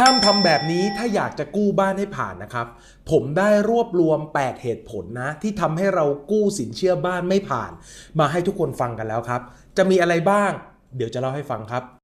ห้ามทำแบบนี้ถ้าอยากจะกู้บ้านให้ผ่านนะครับ ผมได้รวบรวม 8 เหตุผลนะ ที่ทำให้เรากู้สินเชื่อบ้านไม่ผ่าน มาให้ทุกคนฟังกันแล้วครับ จะมีอะไรบ้าง เดี๋ยวจะเล่าให้ฟังครับ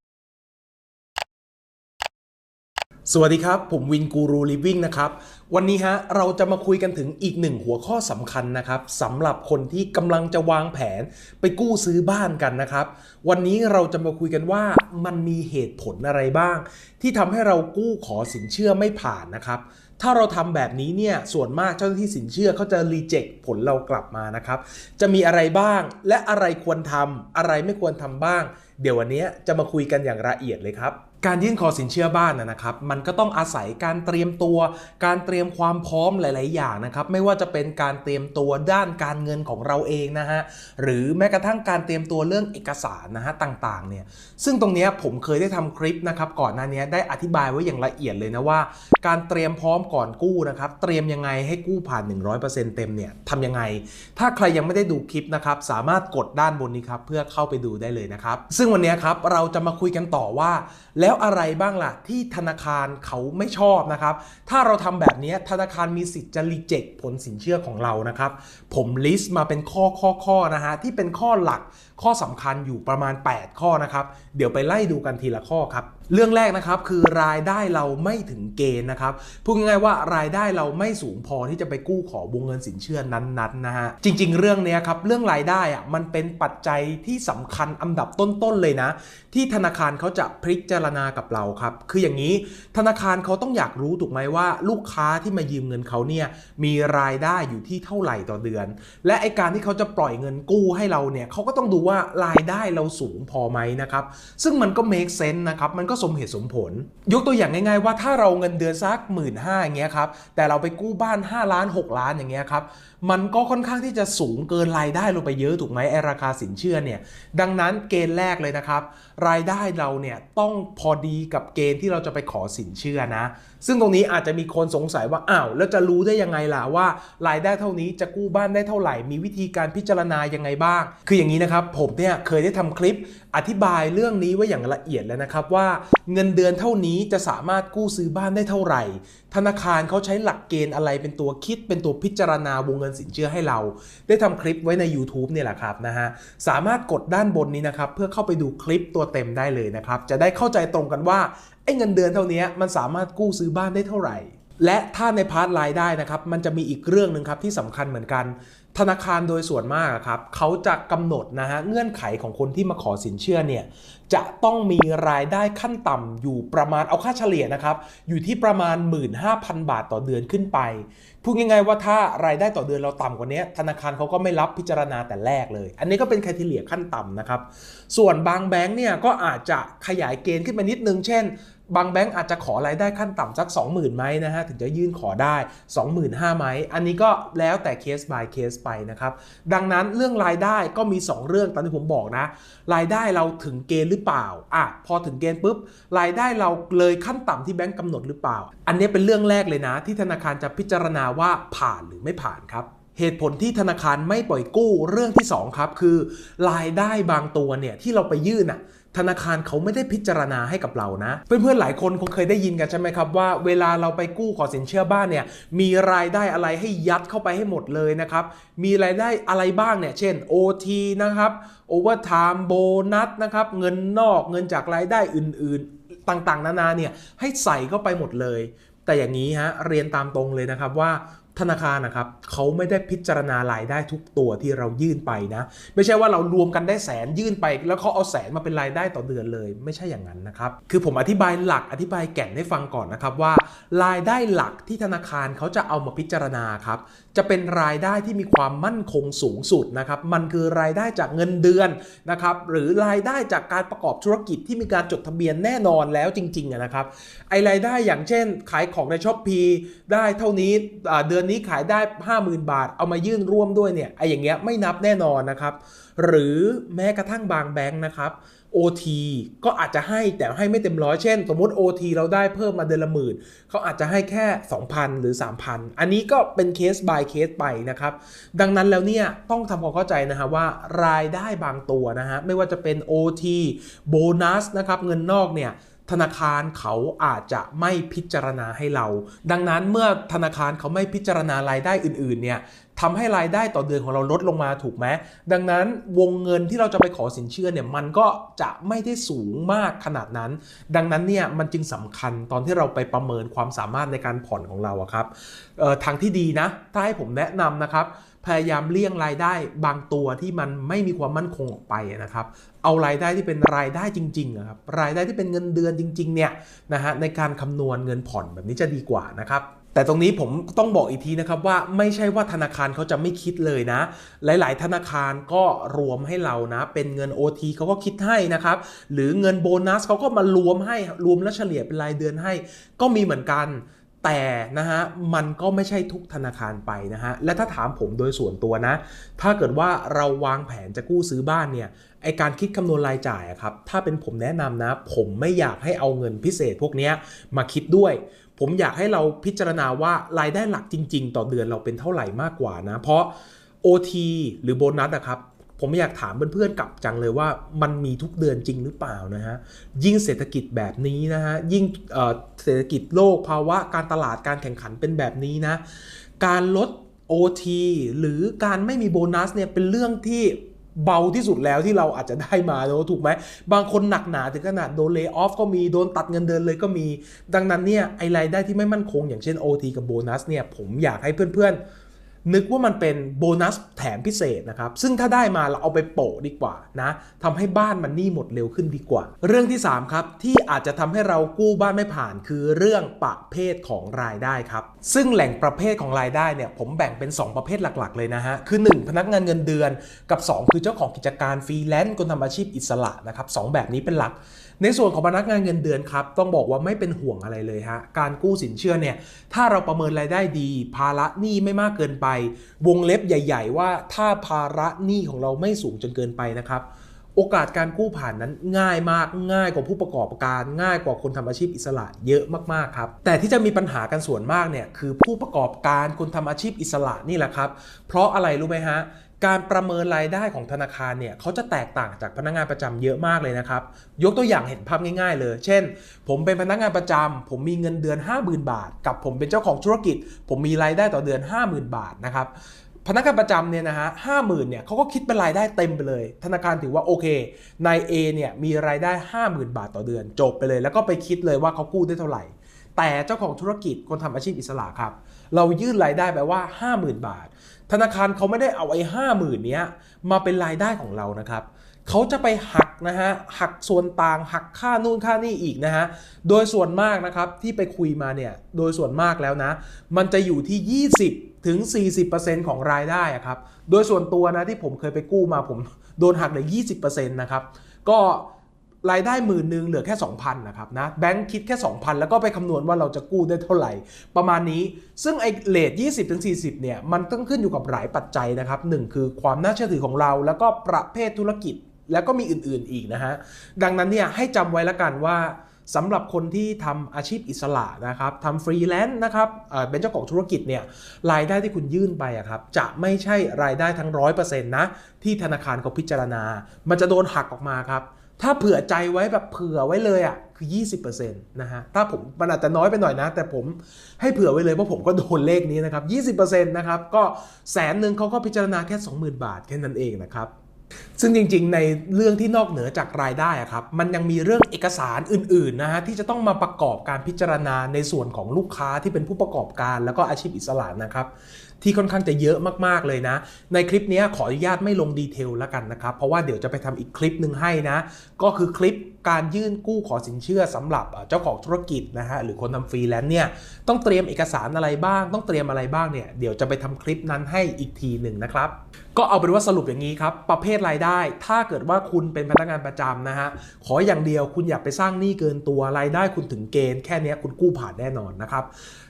สวัสดีครับ ผมวินกูรูลิฟวิ่งนะครับ วันนี้ฮะเราจะมาคุยกันถึงอีกหนึ่งหัวข้อสำคัญนะครับสำหรับคนที่กำลังจะวางแผนไปกู้ซื้อบ้านกันนะครับ วันนี้เราจะมาคุยกันว่ามันมีเหตุผลอะไรบ้าง ที่ทำให้เรากู้ขอสินเชื่อไม่ผ่านนะครับ ถ้าเราทำแบบนี้เนี่ยส่วนมากเจ้าหน้าที่สินเชื่อเขาจะรีเจ็คผลเรากลับมานะครับ จะมีอะไรบ้างและอะไรควรทำอะไรไม่ควรทำบ้าง เดี๋ยววันนี้จะมาคุยกันอย่างละเอียดเลยครับ การยื่นขอสินเชื่อบ้านนะครับ มันก็ต้องอาศัยการเตรียมตัว การเตรียมความพร้อมหลาย ๆ อย่างนะครับ ไม่ว่าจะเป็นการเตรียมตัวด้านการเงินของเราเองนะฮะ หรือแม้กระทั่งการเตรียมตัวเรื่องเอกสารนะฮะต่าง ๆ เนี่ย ซึ่งตรงนี้ผมเคยได้ทำคลิปนะครับก่อนหน้านี้ได้อธิบายไว้อย่างละเอียดเลยนะว่า การเตรียมพร้อมก่อนกู้นะครับ เตรียมยังไงให้กู้ผ่าน 100%เต็มเนี่ยทำยังไง ถ้าใครยังไม่ได้ดูคลิปนะครับสามารถกดด้านบนนี้ครับเพื่อเข้าไปดูได้เลยนะครับ ซึ่งวันนี้ครับเราจะมาคุยกันต่อว่าแล้วอะไรบ้างล่ะ ที่ธนาคารเขาไม่ชอบนะครับ ถ้าเราทำแบบนี้ธนาคารมีสิทธิ์จะรีเจ็คผลสินเชื่อของเรานะครับ ผมลิสต์มาเป็นข้อข้อข้อนะฮะที่เป็นข้อหลักข้อสำคัญอยู่ประมาณ 8 ข้อนะครับ เดี๋ยวไปไล่ดูกันทีละข้อครับ เรื่องแรกนะครับคือรายได้เราไม่ถึงเกณฑ์นะครับพูดง่ายๆว่ารายได้เราไม่สูงพอที่จะไปกู้ขอวงเงินสินเชื่อนั้นๆนะฮะจริง ๆ เรื่องเนี้ยครับเรื่องรายได้อะมันเป็นปัจจัยที่สำคัญอันดับต้นๆเลยนะ ที่ธนาคารเขาจะพิจารณากับเราครับ คืออย่างนี้ธนาคารเขาต้องอยากรู้ถูกไหมว่า ลูกค้าที่มายืมเงินเขาเนี่ยมีรายได้อยู่ที่เท่าไหร่ต่อเดือน และไอการที่เขาจะปล่อยเงินกู้ให้เราเนี่ยเขาก็ต้องดูว่ารายได้เราสูงพอไหมนะครับ ซึ่งมันก็ make sense นะครับ มันก็สมเหตุสมผล ยกตัวอย่างง่าย ๆ ว่าถ้าเราเงินเดือนสักหมื่นห้าอย่างเงี้ยครับ แต่เราไปกู้บ้าน 5 ล้าน 6 ล้านอย่างเงี้ยครับ มันก็ค่อนข้างที่จะสูงเกินรายได้ลงไปเยอะถูกไหมไอราคาสินเชื่อเนี่ย ดังนั้นเกณฑ์แรกเลยนะครับ รายได้เราเนี่ยต้องพอดีกับเกณฑ์ที่เราจะไปขอสินเชื่อนะซึ่งตรงนี้อาจจะมีคนสงสัยว่าอ้าวแล้วจะรู้ได้ยังไงล่ะว่า รายได้เท่านี้จะกู้บ้านได้เท่าไหร่ มีวิธีการพิจารณายังไงบ้าง คืออย่างนี้นะครับ ผมเนี่ยเคยได้ทำคลิปอธิบายเรื่องนี้ไว้อย่างละเอียดแล้วนะครับว่าเงินเดือนเท่านี้จะสามารถกู้ซื้อบ้านได้เท่าไหร่ ธนาคารเขาใช้หลักเกณฑ์อะไรเป็นตัวคิด เป็นตัวพิจารณาวงเงินสินเชื่อให้เรา ได้ทำคลิปไว้ใน YouTube เนี่ยแหละครับนะฮะสามารถกดด้านบนนี้นะครับเพื่อเข้าไปดูคลิปตัวเต็มได้เลยนะครับจะได้เข้าใจตรงกันว่า ไอ้เงินเดือนเท่านี้มันสามารถกู้ซื้อบ้านได้เท่าไหร่ และถ้าในพาร์ทรายได้นะครับ มันจะมีอีกเรื่องหนึ่งครับที่สำคัญเหมือนกัน ธนาคารโดยส่วนมากครับเขาจะกำหนดนะฮะเงื่อนไขของคนที่มาขอสินเชื่อเนี่ยจะต้องมีรายได้ขั้นต่ำอยู่ประมาณเอาค่าเฉลี่ยนะครับอยู่ที่ประมาณ 15,000 บาทต่อเดือนขึ้นไปพูดง่ายๆว่าถ้ารายได้ต่อเดือนเราต่ำกว่านี้ธนาคารเขาก็ไม่รับพิจารณาแต่แรกเลย อันนี้ก็เป็นคทีเลียขั้นต่ำนะครับส่วนบางแบงค์เนี่ยก็อาจจะขยายเกณฑ์ขึ้นมานิดนึง เช่น บางแบงค์อาจจะขอรายได้ขั้นต่ำสัก 20,000ไหมนะฮะถึงจะยื่นขอได้ 25,000ไหมอันนี้ก็แล้วแต่เคส by เคสไปนะครับ ดังนั้นเรื่องรายได้ก็มี 2 เรื่องตามที่ผมบอกนะ รายได้เราถึงเกณฑ์หรือเปล่าอะพอถึงเกณฑ์ปุ๊บ รายได้เราเลยขั้นต่ำที่แบงก์กำหนดหรือเปล่า อันนี้เป็นเรื่องแรกเลยนะ ที่ธนาคารจะพิจารณาว่าผ่านหรือไม่ผ่านครับเหตุผลที่ธนาคารไม่ปล่อยกู้เรื่องที่ 2 ครับ คือรายได้บางตัวเนี่ยที่เราไปยื่นอะ ธนาคารเขาไม่ได้พิจารณาให้กับเรานะ เพื่อนๆหลายคนคงเคยได้ยินกันใช่ไหมครับว่าเวลาเราไปกู้ขอสินเชื่อบ้านเนี่ยมีรายได้อะไรให้ยัดเข้าไปให้หมดเลยนะครับมีรายได้อะไรบ้างเนี่ยเช่น OT นะครับ Overtime โบนัสนะครับเงินนอกเงินจากรายได้อื่นๆ ต่างๆ นานาเนี่ยให้ใส่เข้าไปหมดเลย แต่อย่างนี้ฮะเรียนตามตรงเลยนะครับว่า ธนาคารนะครับเขาไม่ได้พิจารณารายได้ทุกตัวที่เรายื่นไปนะ ไม่ใช่ว่าเรารวมกันได้แสนยื่นไป แล้วเขาเอาแสนมาเป็นรายได้ต่อเดือนเลย ไม่ใช่อย่างนั้นนะครับ คือผมอธิบายหลักอธิบายแก่นให้ฟังก่อนนะครับว่า รายได้หลักที่ธนาคารเขาจะเอามาพิจารณาครับ จะเป็นรายได้ที่มีความมั่นคงสูงสุดนะครับ มันคือรายได้จากเงินเดือนนะครับ หรือรายได้จากการประกอบธุรกิจที่มีการจดทะเบียนแน่นอนแล้วจริงๆนะครับ ไอรายได้อย่างเช่น ขายของในช้อปปีได้เท่านี้เดือนนี้ขายได้ 50,000 บาท เอามายื่นร่วมด้วยเนี่ยไออย่างเงี้ยไม่นับแน่นอนนะครับ หรือแม้กระทั่งบางแบงค์นะครับ OT ก็อาจจะให้แต่ให้ไม่เต็มร้อยเช่น สมมติ OT เราได้เพิ่มมาเดือนละหมื่นเขาอาจจะให้แค่ 2,000 หรือ 3,000 อันนี้ก็เป็นเคส by เคสไปนะครับ ดังนั้นแล้วเนี่ยต้องทำความเข้าใจนะฮะว่ารายได้บางตัวนะฮะไม่ว่าจะเป็น OT โบนัสนะครับเงินนอกเนี่ยธนาคารเขาอาจจะไม่พิจารณาให้เรา ดังนั้นเมื่อธนาคารเขาไม่พิจารณารายได้อื่นๆเนี่ย ทำให้รายได้ต่อเดือนของเราลดลงมาถูกไหมดังนั้นวงเงินที่เราจะไปขอสินเชื่อเนี่ยมันก็จะไม่ได้สูงมากขนาดนั้น ดังนั้นเนี่ยมันจึงสำคัญตอนที่เราไปประเมินความสามารถในการผ่อนของเราครับทางที่ดีนะ ถ้าให้ผมแนะนำนะครับพยายามเลี่ยงรายได้บางตัวที่มันไม่มีความมั่นคงออกไปนะครับ เอารายได้ที่เป็นรายได้จริงๆอะครับรายได้ที่เป็นเงินเดือนจริงๆเนี่ยนะฮะในการคำนวณเงินผ่อนแบบนี้จะดีกว่านะครับ แต่ตรงนี้ผมต้องบอกอีกทีนะครับว่าไม่ใช่ว่าธนาคารเขาจะไม่คิดเลยนะ หลาย ๆ ธนาคารก็รวมให้เรานะ เป็นเงิน OT เขาก็คิดให้นะครับ หรือเงินโบนัสเขาก็มารวมให้รวมแล้วเฉลี่ยเป็นรายเดือนให้ ก็มีเหมือนกันแต่นะฮะมันก็ไม่ใช่ทุกธนาคารไปนะฮะและถ้าถามผมโดยส่วนตัวนะ ถ้าเกิดว่าเราวางแผนจะกู้ซื้อบ้านเนี่ยไอการคิดคำนวณรายจ่ายครับถ้าเป็นผมแนะนำนะ ผมไม่อยากให้เอาเงินพิเศษพวกนี้มาคิดด้วย ผมอยากให้เราพิจารณาว่ารายได้หลักจริง ๆ ต่อเดือนเราเป็นเท่าไหร่มากกว่านะ เพราะ OT หรือโบนัสนะครับ ผมอยากถามเพื่อนๆกลับจังเลยว่ามันมีทุกเดือนจริงหรือเปล่านะฮะ ยิ่งเศรษฐกิจแบบนี้นะฮะ ยิ่งเเศรษฐกิจโลกภาวะการตลาดการแข่งขันเป็นแบบนี้นะ การลด OT หรือการไม่มีโบนัสเนี่ยเป็นเรื่องที่ เบาที่สุดแล้วที่เราอาจจะได้มาเนอะถูกไหม บางคนหนักหนาถึงขนาดโดนเลทออฟก็มี โดนตัดเงินเดือนเลยก็มี ดังนั้นเนี่ยไอรายได้ที่ไม่มั่นคงอย่างเช่น OT กับโบนัสเนี่ยผมอยากให้เพื่อนๆ นึกว่ามันเป็นโบนัสแถมพิเศษนะครับ ซึ่งถ้าได้มาเราเอาไปโปะดีกว่านะทำให้บ้านมันหนี้หมดเร็วขึ้นดีกว่า เรื่องที่ 3 ครับ ที่อาจจะทำให้เรากู้บ้านไม่ผ่าน คือเรื่องประเภทของรายได้ครับ ซึ่งแหล่งประเภทของรายได้เนี่ยผมแบ่งเป็น 2 ประเภทหลักๆ เลยนะฮะ คือ 1 พนักงานเงินเดือนกับ 2 คือเจ้าของกิจการฟรีแลนซ์คนทำอาชีพอิสระนะครับสองแบบนี้เป็นหลัก ในส่วนของพนักงานเงินเดือนครับ ต้องบอกว่าไม่เป็นห่วงอะไรเลยฮะ การกู้สินเชื่อเนี่ย ถ้าเราประเมินรายได้ดี ภาระหนี้ไม่มากเกินไป วงเล็บใหญ่ ๆ ว่าถ้าภาระหนี้ของเราไม่สูงจนเกินไปนะครับ โอกาสการกู้ผ่านนั้นง่ายมาก ง่ายกว่าผู้ประกอบการ ง่ายกว่าคนทำอาชีพอิสระเยอะมากๆครับ แต่ที่จะมีปัญหากันส่วนมากเนี่ยคือผู้ประกอบการคนทำอาชีพอิสระนี่แหละครับ เพราะอะไรรู้ไหมฮะ การประเมินรายได้ของธนาคารเนี่ยเขาจะแตกต่างจากพนักงานประจำเยอะมากเลยนะครับ ยกตัวอย่างเห็นภาพง่ายๆเลย เช่น ผมเป็นพนักงานประจำผมมีเงินเดือน 50,000 บาท กับผมเป็นเจ้าของธุรกิจ ผมมีรายได้ต่อเดือน 50,000 บาทนะครับพนักงานประจำเนี่ยนะฮะห้าหมื่นเนี่ยเขาก็คิดเป็นรายได้เต็มไปเลย ธนาคารถือว่าโอเคนาย A เนี่ยมีรายได้ 50,000 บาทต่อเดือน จบไปเลย แล้วก็ไปคิดเลยว่าเขากู้ได้เท่าไหร่ แต่เจ้าของธุรกิจคนทำอาชีพอิสระครับ เรายื่นรายได้ไปว่า 50,000 บาท ธนาคารเขาไม่ได้เอาไอ้ห้าหมื่นเนี้ยมาเป็นรายได้ของเรานะครับเขาจะไปหักนะฮะหักส่วนต่างหักค่านู่นค่านี่อีกนะฮะโดยส่วนมากนะครับที่ไปคุยมาเนี่ยโดยส่วนมากแล้วนะ มันจะอยู่ที่ 20ถึง40%ของรายได้อะครับโดยส่วนตัวนะที่ผมเคยไปกู้มาผมโดนหักเลย20%นะครับก็ รายได้หมื่นหนึ่งเหลือแค่ 2,000นะครับนะแบงค์คิดแค่ 2,000 แล้วก็ไปคำนวณว่าเราจะกู้ได้เท่าไหร่ ประมาณนี้ ซึ่งไอ้เลท20-40เนี่ยมันต้องขึ้นอยู่กับหลายปัจจัยนะครับหนึ่งคือความน่าเชื่อถือของเรา แล้วก็ประเภทธุรกิจแล้วก็มีอื่นๆอีกนะฮะดังนั้นเนี่ยให้จำไว้ล้วกันว่าสำหรับคนที่ทำอาชีพอิสระนะครับทำฟรีแลนซ์นะครับเป็นเจ้าของธุรกิจเนี่ยรายได้ที่คุณยื่นไปอะครับจะไม่ใช่รายได้ทั้งร้อยเปอร์เซ็นต์นะที่ธนาคารเขาพิจารณา มันจะโดนหักออกมาครับ ถ้าเผื่อใจไว้แบบเผื่อไว้เลยอะคือ 20%นะฮะถ้าผมมันอาจจะน้อยไปหน่อยนะ แต่ผมให้เผื่อไว้เลยเพราะผมก็โดนเลขนี้นะครับ 20%นะครับ ก็แสนหนึ่งเขาก็พิจารณาแค่ 20,000 บาทแค่นั้นเองนะครับ ซึ่งจริงๆ ในเรื่องที่นอกเหนือจากรายได้อะครับ มันยังมีเรื่องเอกสารอื่นๆนะฮะที่จะต้องมาประกอบการพิจารณาในส่วนของลูกค้าที่เป็นผู้ประกอบการแล้วก็อาชีพอิสระนะครับที่ค่อนข้างจะเยอะมากๆเลยนะ ในคลิปนี้ขออนุญาตไม่ลงดีเทลแล้วกันนะครับ เพราะว่าเดี๋ยวจะไปทำอีกคลิปหนึ่งให้นะ ก็คือคลิปการยื่นกู้ขอสินเชื่อสำหรับเจ้าของธุรกิจนะฮะหรือคนทำฟรีแลนซ์เนี่ยต้องเตรียมเอกสารอะไรบ้าง ต้องเตรียมอะไรบ้างเนี่ยเดี๋ยวจะไปทำคลิปนั้นให้อีกทีหนึ่งนะครับ ก็เอาเป็นว่าสรุปอย่างนี้ครับ ประเภทรายได้ ถ้าเกิดว่าคุณเป็นพนักงานประจำนะฮะ ขออย่างเดียวคุณอย่าไปสร้างหนี้เกินตัวรายได้คุณถึงเกณฑ์แค่นี้คุณกู้ผ่านแน่นอนนะครับ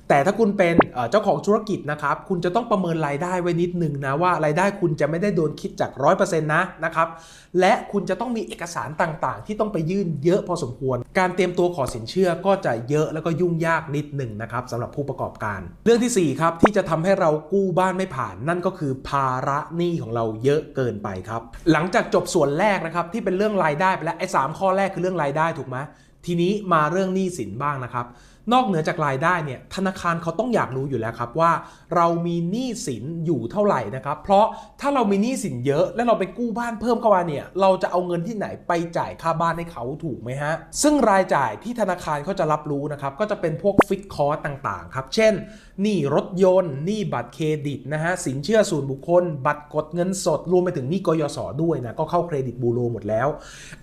แต่ถ้าคุณเป็นเจ้าของธุรกิจนะครับ คุณจะต้องประเมินรายได้ไว้นิดนึงนะว่ารายได้คุณจะไม่ได้โดนคิดจาก 100%นะนะครับ และคุณจะต้องมีเอกสารต่างๆ ที่ต้องไปยื่นเยอะพอสมควร การเตรียมตัวขอสินเชื่อก็จะเยอะแล้วก็ยุ่งยากนิดหนึ่งนะครับสำหรับผู้ประกอบการ เรื่องทีสี่4 ครับ ที่จะทำให้เรากู้บ้านไม่ผ่าน นั่นก็คือภาระหนี้ของเราเยอะเกินไปครับ หลังจากจบส่วนแรกนะครับที่เป็นเรื่องรายได้ไปแล้วไอ้สามข้อแรกคือเรื่องรายได้ถูกไหมทีนี้มาเรื่องหนี้สินบ้างนะครับ นอกเหนือจากรายได้เนี่ยธนาคารเขาต้องอยากรู้อยู่แล้วครับว่า เรามีหนี้สินอยู่เท่าไหร่นะครับเพราะถ้าเรามีหนี้สินเยอะ แล้วเราไปกู้บ้านเพิ่มเข้ามาเนี่ยเราจะเอาเงินที่ไหนไปจ่ายค่าบ้านให้เขาถูกไหมฮะซึ่งรายจ่ายที่ธนาคารเขาจะรับรู้นะครับก็จะเป็นพวกฟิกคอร์ต่างๆครับเช่นหนี้รถยนต์หนี้บัตรเครดิตนะฮะสินเชื่อส่วนบุคคล บัตรกดเงินสดรวมไปถึงหนี้กยศด้วยนะก็เข้าเครดิตบูโรหมดแล้ว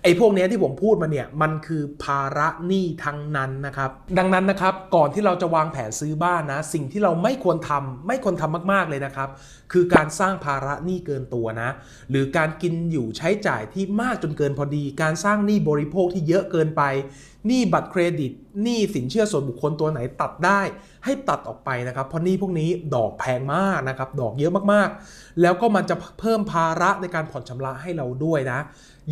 ไอ้พวกนี้ที่ผมพูดมาเนี่ยมันคือภาระหนี้ทั้งนั้นนะครับดังนั้นนะครับ ก่อนที่เราจะวางแผนซื้อบ้านนะ สิ่งที่เราไม่ควรทำไม่ควรทำมากๆเลยนะครับ คือการสร้างภาระหนี้เกินตัวนะ หรือการกินอยู่ใช้จ่ายที่มากจนเกินพอดี การสร้างหนี้บริโภคที่เยอะเกินไปหนี้บัตรเครดิตหนี้สินเชื่อส่วนบุคคลตัวไหนตัดได้ ให้ตัดออกไปนะครับเพราะหนี้พวกนี้ดอกแพงมากนะครับ ดอกเยอะมากๆ แล้วก็มันจะเพิ่มภาระในการผ่อนชำระให้เราด้วยนะ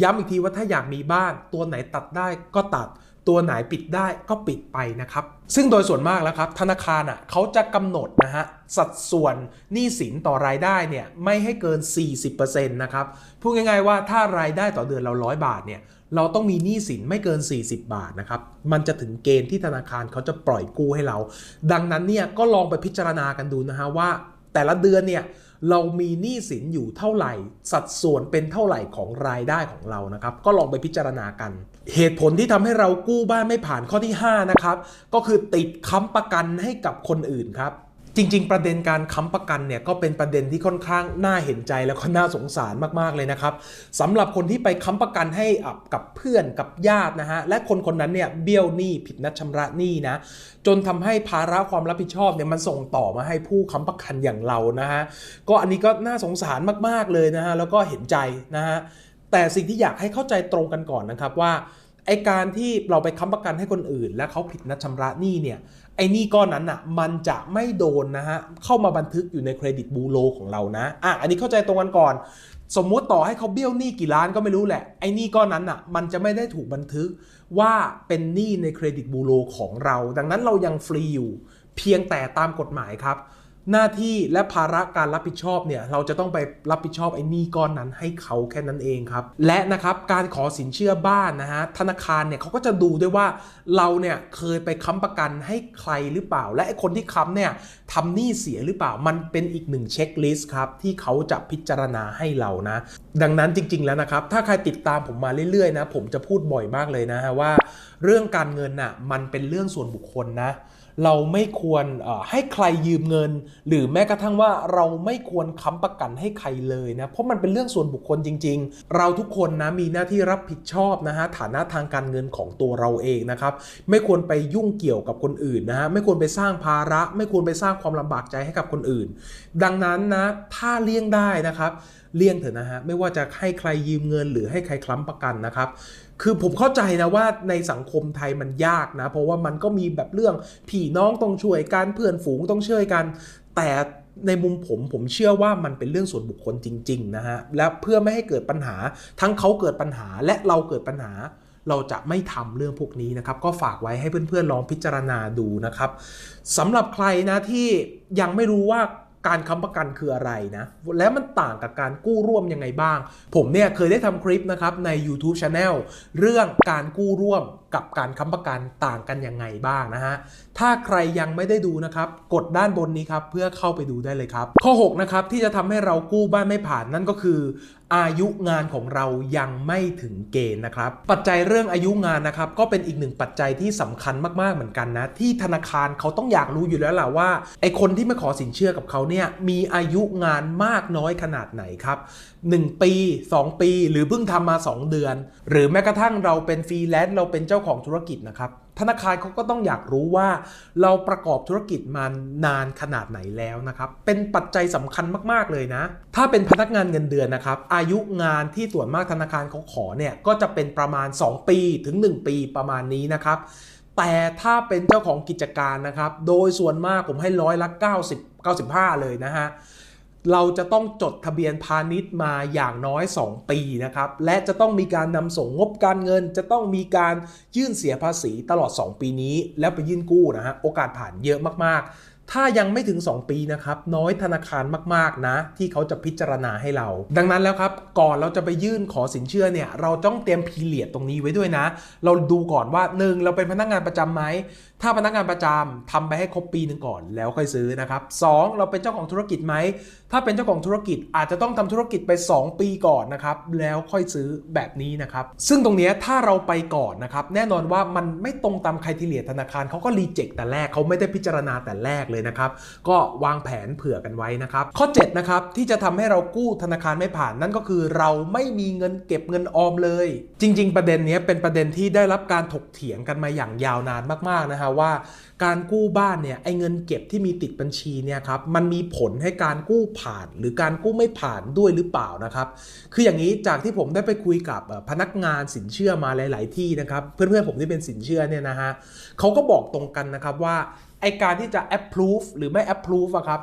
ย้ำอีกทีว่าถ้าอยากมีบ้านตัวไหนตัดได้ก็ตัด ตัวไหนปิดได้ก็ปิดไปนะครับ ซึ่งโดยส่วนมากแล้วครับ ธนาคารอะเขาจะกำหนดนะฮะ สัดส่วนหนี้สินต่อรายได้เนี่ย ไม่ให้เกิน 40%นะครับ พูดง่ายๆว่าถ้ารายได้ต่อเดือนเราร้อยบาทเนี่ย เราต้องมีหนี้สินไม่เกิน 40 บาทนะครับ มันจะถึงเกณฑ์ที่ธนาคารเขาจะปล่อยกู้ให้เรา ดังนั้นเนี่ยก็ลองไปพิจารณากันดูนะฮะว่า แต่ละเดือนเนี่ยเรามีหนี้สินอยู่เท่าไหร่ สัดส่วนเป็นเท่าไหร่ของรายได้ของเรานะครับ ก็ลองไปพิจารณากัน เหตุผลที่ทำให้เรากู้บ้านไม่ผ่านข้อที่ 5 นะครับ ก็คือติดค้ำประกันให้กับคนอื่นครับจริง ๆ ประเด็นการค้ำประกันเนี่ยก็เป็นประเด็นที่ค่อนข้างน่าเห็นใจแล้วก็น่าสงสารมากๆเลยนะครับสำหรับคนที่ไปค้ำประกันให้กับเพื่อนกับญาตินะฮะและคนคนนั้นเนี่ยเบี้ยวหนี้ผิดนัดชำระหนี้นะจนทำให้ภาระความรับผิดชอบเนี่ยมันส่งต่อมาให้ผู้ค้ำประกันอย่างเรานะฮะก็อันนี้ก็น่าสงสารมากๆเลยนะฮะแล้วก็เห็นใจนะฮะ แต่สิ่งที่อยากให้เข้าใจตรงกันก่อนนะครับว่าไอการที่เราไปค้ำประกันให้คนอื่น และเขาผิดนัดชำระหนี้เนี่ยไอ้หนี้ก้อนนั้นอะมันจะไม่โดนนะฮะเข้ามาบันทึกอยู่ในเครดิตบูโรของเรานะอะอันนี้เข้าใจตรงกันก่อน สมมุติต่อให้เขาเบี้ยวหนี้กี่ล้านก็ไม่รู้แหละไอ้หนี้ก้อนนั้นอะมันจะไม่ได้ถูกบันทึกว่าเป็นหนี้ในเครดิตบูโรของเรา ดังนั้นเรายังฟรีอยู่เพียงแต่ตามกฎหมายครับ หน้าที่และภาระการรับผิดชอบเนี่ยเราจะต้องไปรับผิดชอบไอ้หนี้ก้อนนั้นให้เขาแค่นั้นเองครับและนะครับการขอสินเชื่อบ้านนะฮะธนาคารเนี่ยเขาก็จะดูด้วยว่าเราเนี่ยเคยไปค้ำประกันให้ใครหรือเปล่า และไอ้คนที่ค้ำเนี่ยทำหนี้เสียหรือเปล่า มันเป็นอีกหนึ่งเช็คลิสต์ครับที่เขาจะพิจารณาให้เรานะ ดังนั้นจริง ๆแล้วนะครับถ้าใครติดตามผมมาเรื่อยๆนะผมจะพูดบ่อยมากเลยนะฮะว่า เรื่องการเงินน่ะมันเป็นเรื่องส่วนบุคคลนะ เราไม่ควรให้ใครยืมเงิน หรือแม้กระทั่งว่าเราไม่ควรค้ำประกันให้ใครเลยนะ เพราะมันเป็นเรื่องส่วนบุคคลจริง ๆ เราทุกคนนะมีหน้าที่รับผิดชอบนะฮะฐานะทางการเงินของตัวเราเองนะครับ ไม่ควรไปยุ่งเกี่ยวกับคนอื่นนะฮะไม่ควรไปสร้างภาระ ไม่ควรไปสร้างความลำบากใจให้กับคนอื่น ดังนั้นนะถ้าเลี่ยงได้นะครับ เลี่ยงเถอะนะฮะไม่ว่าจะให้ใครยืมเงิน หรือให้ใครคล้ำประกันนะครับ คือผมเข้าใจนะว่าในสังคมไทยมันยากนะ เพราะว่ามันก็มีแบบเรื่องพี่น้องต้องช่วยกันเพื่อนฝูงต้องช่วยกัน แต่ในมุมผมผมเชื่อว่ามันเป็นเรื่องส่วนบุคคลจริง ๆ นะฮะและเพื่อไม่ให้เกิดปัญหา ทั้งเขาเกิดปัญหาและเราเกิดปัญหา เราจะไม่ทำเรื่องพวกนี้นะครับ ก็ฝากไว้ให้เพื่อนๆลองพิจารณาดูนะครับสำหรับใครนะที่ยังไม่รู้ว่า การค้ำประกันคืออะไรนะ แล้วมันต่างกับการกู้ร่วมยังไงบ้าง ผมเนี่ยเคยได้ทำคลิปนะครับใน YouTube Channel เรื่องการกู้ร่วมกับการค้ำประกันต่างกันยังไงบ้างนะฮะถ้าใครยังไม่ได้ดูนะครับ กดด้านบนนี้ครับเพื่อเข้าไปดูได้เลยครับ ข้อ6นะครับที่จะทำให้เรากู้บ้านไม่ผ่านนั่นก็คือ อายุงานของเรายังไม่ถึงเกณฑ์นะครับ ปัจจัยเรื่องอายุงานนะครับ ก็เป็นอีกหนึ่งปัจจัยที่สำคัญมากๆเหมือนกันนะ ที่ธนาคารเขาต้องอยากรู้อยู่แล้วแหละว่าไอคนที่มาขอสินเชื่อกับเขาเนี่ยมีอายุงานมากน้อยขนาดไหนครับ 1 ปี 2 ปี หรือเพิ่งทำมา 2 เดือน หรือแม้กระทั่งเราเป็นฟรีแลนซ์เราเป็นเจ้าของธุรกิจนะครับ ธนาคารเขาก็ต้องอยากรู้ว่า เราประกอบธุรกิจมานานขนาดไหนแล้วนะครับ เป็นปัจจัยสำคัญมากๆเลยนะ ถ้าเป็นพนักงานเงินเดือนนะครับ อายุงานที่ส่วนมากธนาคารเขาขอเนี่ยก็จะเป็นประมาณ 2 ปีถึง 1 ปีประมาณนี้นะครับ แต่ถ้าเป็นเจ้าของกิจการนะครับ โดยส่วนมากผมให้ร้อยละ90 95 เลยนะฮะ เราจะต้องจดทะเบียนพาณิชย์มาอย่างน้อย 2 ปีนะครับ และจะต้องมีการนำส่งงบการเงิน จะต้องมีการยื่นเสียภาษีตลอด 2 ปีนี้ แล้วไปยื่นกู้นะฮะโอกาสผ่านเยอะมากๆถ้ายังไม่ถึง 2 ปีนะครับ น้อยธนาคารมากๆนะ ที่เขาจะพิจารณาให้เรา ดังนั้นแล้วครับ ก่อนเราจะไปยื่นขอสินเชื่อเนี่ย เราต้องเตรียมพีเรียดตรงนี้ไว้ด้วยนะ เราดูก่อนว่า 1 เราเป็นพนักงานประจำไหม ถ้าพนักงานประจำทำไปให้ครบปีหนึ่งก่อนแล้วค่อยซื้อนะครับสองเราเป็นเจ้าของธุรกิจไหม ถ้าเป็นเจ้าของธุรกิจอาจจะต้องทำธุรกิจไป 2 ปีก่อนนะครับแล้วค่อยซื้อแบบนี้นะครับซึ่งตรงนี้ถ้าเราไปก่อนนะครับแน่นอนว่ามันไม่ตรงตามคุณทีเลียธนาคารเขาก็รีเจ็คแต่แรกเขาไม่ได้พิจารณาแต่แรกเลยนะครับ ก็วางแผนเผื่อกันไว้นะครับ ข้อ7นะครับที่จะทำให้เรากู้ธนาคารไม่ผ่านนั่นก็คือเราไม่มีเงินเก็บเงินออมเลย จริง ๆ ประเด็นนี้เป็นประเด็นที่ได้รับการถกเถียงกันมาอย่างยาวนานมากๆนะฮะว่า การกู้บ้านเนี่ยไอ้เงินเก็บที่มีติดบัญชีเนี่ยครับมันมีผลให้การกู้ผ่าน หรือการกู้ไม่ผ่านด้วยหรือเปล่านะครับ คืออย่างนี้จากที่ผมได้ไปคุยกับพนักงานสินเชื่อมาหลาย ๆ ที่นะครับ เพื่อนๆผมที่เป็นสินเชื่อเนี่ยนะฮะเขาก็บอกตรงกันนะครับว่า ไอการที่จะ approve หรือไม่ approve อะครับ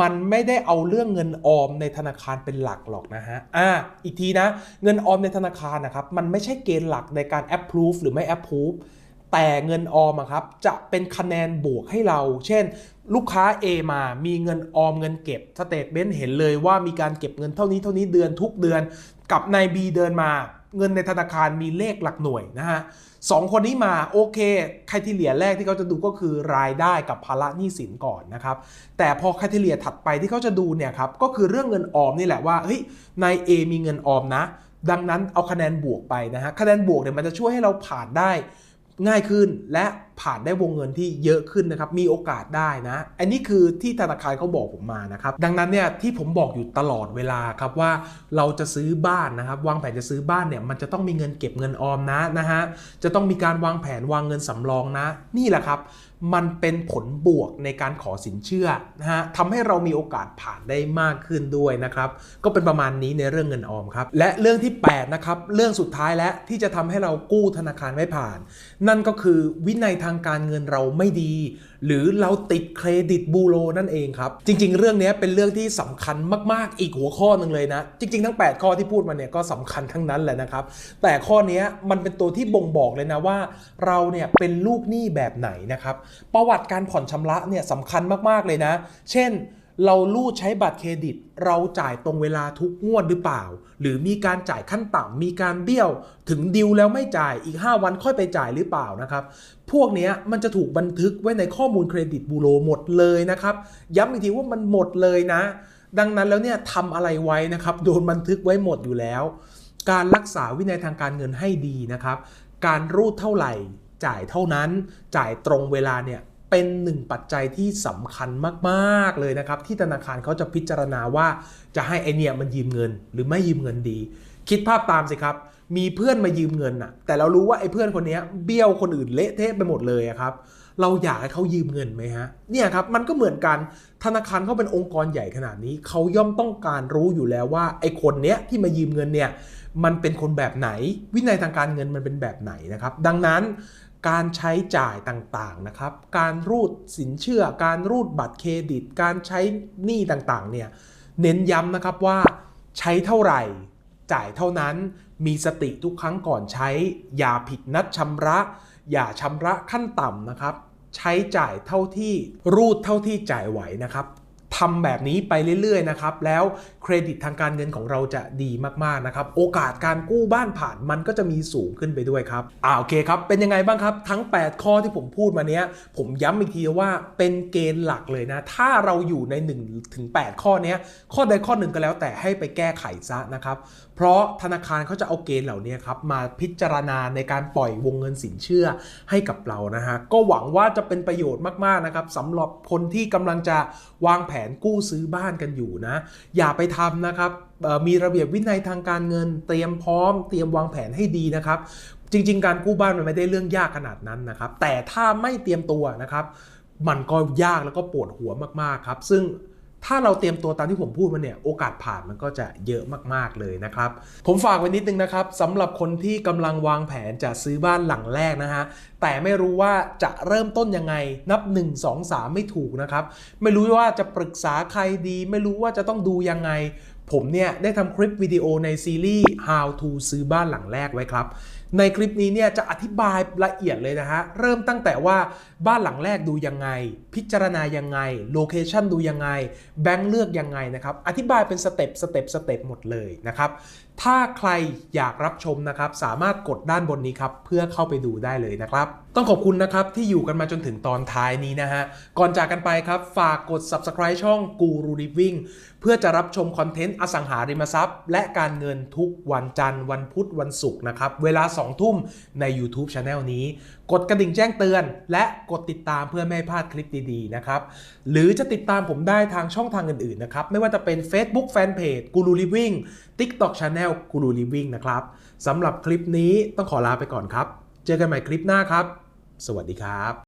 มันไม่ได้เอาเรื่องเงินออมในธนาคารเป็นหลักหรอกนะฮะ อ่า อีกทีนะ เงินออมในธนาคารนะครับ มันไม่ใช่เกณฑ์หลักในการ approve หรือไม่ approve แต่เงินออมอะครับ จะเป็นคะแนนบวกให้เรา เช่น ลูกค้า A มามีเงินออมเงินเก็บสเตทเมนต์เห็นเลยว่ามีการเก็บเงินเท่านี้เท่านี้เดือนทุกเดือน กับนาย B เดินมา เงินในธนาคารมีเลขหลักหน่วยนะฮะสองคนนี้มาโอเคใครที่เหลียแรกที่เขาจะดูก็คือรายได้กับภาระหนี้สินก่อนนะครับแต่พอค r i ทีเลียถัดไปที่เขาจะดูเนี่ยครับก็คือเรื่องเงินออมนี่แหละว่าเฮ้ยนาย A มีเงินออมนะ ดังนั้นเอาคะแนนบวกไปนะฮะคะแนนบวกเนี่ยมันจะช่วยให้เราผ่านได้ง่ายขึ้นและ ผ่านได้วงเงินที่เยอะขึ้นนะครับ มีโอกาสได้นะ อันนี้คือที่ธนาคารเขาบอกผมมานะครับ ดังนั้นเนี่ยที่ผมบอกอยู่ตลอดเวลาครับว่าเราจะซื้อบ้านนะครับ วางแผนจะซื้อบ้านเนี่ยมันจะต้องมีเงินเก็บเงินออมนะนะฮะ จะต้องมีการวางแผนวางเงินสำรองนะ นี่แหละครับ มันเป็นผลบวกในการขอสินเชื่อนะฮะทำให้เรามีโอกาสผ่านได้มากขึ้นด้วยนะครับ ก็เป็นประมาณนี้ในเรื่องเงินออมครับ และเรื่องที่ 8 นะครับ เรื่องสุดท้ายและที่จะทำให้เรากู้ธนาคารไม่ผ่าน นั่นก็คือวินัยทางการเงินเราไม่ดี หรือเราติดเครดิตบูโรนั่นเองครับ จริง ๆ เรื่องนี้เป็นเรื่องที่สำคัญมากๆ อีกหัวข้อหนึ่งเลยนะ จริง ๆ ทั้ง 8 ข้อที่พูดมาเนี่ยก็สำคัญทั้งนั้นแหละนะครับ แต่ข้อนี้มันเป็นตัวที่บ่งบอกเลยนะว่า เราเนี่ยเป็นลูกหนี้แบบไหนนะครับประวัติการผ่อนชำระเนี่ยสำคัญมากๆเลยนะ เช่น เราลูดใช้บัตรเครดิต เราจ่ายตรงเวลาทุกงวดหรือเปล่า หรือมีการจ่ายขั้นต่ำมีการเบี้ยวถึงดิวแล้วไม่จ่ายอีก 5 วันค่อยไปจ่ายหรือเปล่านะครับ พวกนี้มันจะถูกบันทึกไว้ในข้อมูลเครดิตบูโรหมดเลยนะครับ ย้ำอีกทีว่ามันหมดเลยนะ ดังนั้นแล้วเนี่ยทำอะไรไว้นะครับโดนบันทึกไว้หมดอยู่แล้ว การรักษาวินัยทางการเงินให้ดีนะครับ การรูดเท่าไหร่จ่ายเท่านั้นจ่ายตรงเวลาเนี่ย เป็นหนึ่งปัจจัยที่สำคัญมากๆเลยนะครับ ที่ธนาคารเขาจะพิจารณาว่าจะให้ไอเนี่ยมันยืมเงิน หรือไม่ยืมเงินดี คิดภาพตามสิครับ มีเพื่อนมายืมเงินน่ะ แต่เรารู้ว่าไอ้เพื่อนคนนี้เบี้ยวคนอื่นเละเทะไปหมดเลยอะครับเราอยากให้เขายืมเงินไหมฮะเนี่ยครับมันก็เหมือนกันธนาคารเขาเป็นองค์กรใหญ่ขนาดนี้เขาย่อมต้องการรู้อยู่แล้วว่าไอ้คนเนี้ยที่มายืมเงินเนี่ยมันเป็นคนแบบไหน วินัยทางการเงินมันเป็นแบบไหนนะครับ ดังนั้น การใช้จ่ายต่างๆนะครับ การรูดสินเชื่อ การรูดบัตรเครดิต การใช้หนี้ต่างๆ เนี่ยเน้นย้ำนะครับว่าใช้เท่าไหร่จ่ายเท่านั้นมีสติทุกครั้งก่อนใช้ อย่าผิดนัดชำระ อย่าชำระขั้นต่ำนะครับ ใช้จ่ายเท่าที่รูดเท่าที่จ่ายไหวนะครับ ทำแบบนี้ไปเรื่อยๆนะครับแล้วเครดิตทางการเงินของเราจะดีมากๆนะครับโอกาสการกู้บ้านผ่านมันก็จะมีสูงขึ้นไปด้วยครับอ่าโอเคครับเป็นยังไงบ้างครับ ทั้ง 8 ข้อที่ผมพูดมาเนี้ยผมย้ำอีกทีว่าเป็นเกณฑ์หลักเลยนะ ถ้าเราอยู่ใน1ถึง8ข้อเนี้ยข้อใดข้อหนึ่งก็แล้วแต่ให้ไปแก้ไขซะนะครับ เพราะธนาคารเขาจะเอาเกณฑ์เหล่านี้ครับมาพิจารณาในการปล่อยวงเงินสินเชื่อให้กับเรานะฮะก็หวังว่าจะเป็นประโยชน์มากๆนะครับสำหรับคนที่กำลังจะวางแผนกู้ซื้อบ้านกันอยู่นะ อย่าไปทำนะครับมีระเบียบวินัยทางการเงิน เตรียมพร้อม เตรียมวางแผนให้ดีนะครับ จริง ๆ การกู้บ้านมันไม่ได้เรื่องยากขนาดนั้นนะครับ แต่ถ้าไม่เตรียมตัวนะครับ มันก็ยากแล้วก็ปวดหัวมากๆครับ ซึ่ง ถ้าเราเตรียมตัวตามที่ผมพูดมาเนี่ยโอกาสผ่านมันก็จะเยอะมากๆเลยนะครับ ผมฝากไว้นิดนึงนะครับสำหรับคนที่กำลังวางแผนจะซื้อบ้านหลังแรกนะฮะแต่ไม่รู้ว่าจะเริ่มต้นยังไงนับ 1 2 3 ไม่ถูกนะครับ ไม่รู้ว่าจะปรึกษาใครดี ไม่รู้ว่าจะต้องดูยังไง ผมเนี่ยได้ทำคลิปวิดีโอในซีรีส์ How to ซื้อบ้านหลังแรกไว้ครับ ในคลิปนี้เนี่ยจะอธิบายละเอียดเลยนะฮะ เริ่มตั้งแต่ว่าบ้านหลังแรกดูยังไง พิจารณายังไง โลเคชันดูยังไง แบงค์เลือกยังไงนะครับ อธิบายเป็นสเต็ปสเต็ปสเต็ปหมดเลยนะครับ ถ้าใครอยากรับชมนะครับ สามารถกดด้านบนนี้ครับ เพื่อเข้าไปดูได้เลยนะครับ ต้องขอบคุณนะครับ ที่อยู่กันมาจนถึงตอนท้ายนี้นะฮะ ก่อนจากกันไปครับ ฝากกด subscribe ช่องกูรูดิวิ่งเพื่อจะรับชมคอนเทนต์อสังหาริมทรัพย์ และการเงินทุกวันจันทร์วันพุธวันศุกร์นะครับ เวลา 2 ทุ่มใน YouTube Channel นี้ กดกระดิ่งแจ้งเตือน และกดติดตามเพื่อไม่พลาดคลิปดีๆนะครับ หรือจะติดตามผมได้ทางช่องทางอื่นๆนะครับ ไม่ว่าจะเป็น Facebook Fanpage Guru Living TikTok Channel Guru Living นะครับสำหรับคลิปนี้ต้องขอลาไปก่อนครับ เจอกันใหม่คลิปหน้าครับ สวัสดีครับ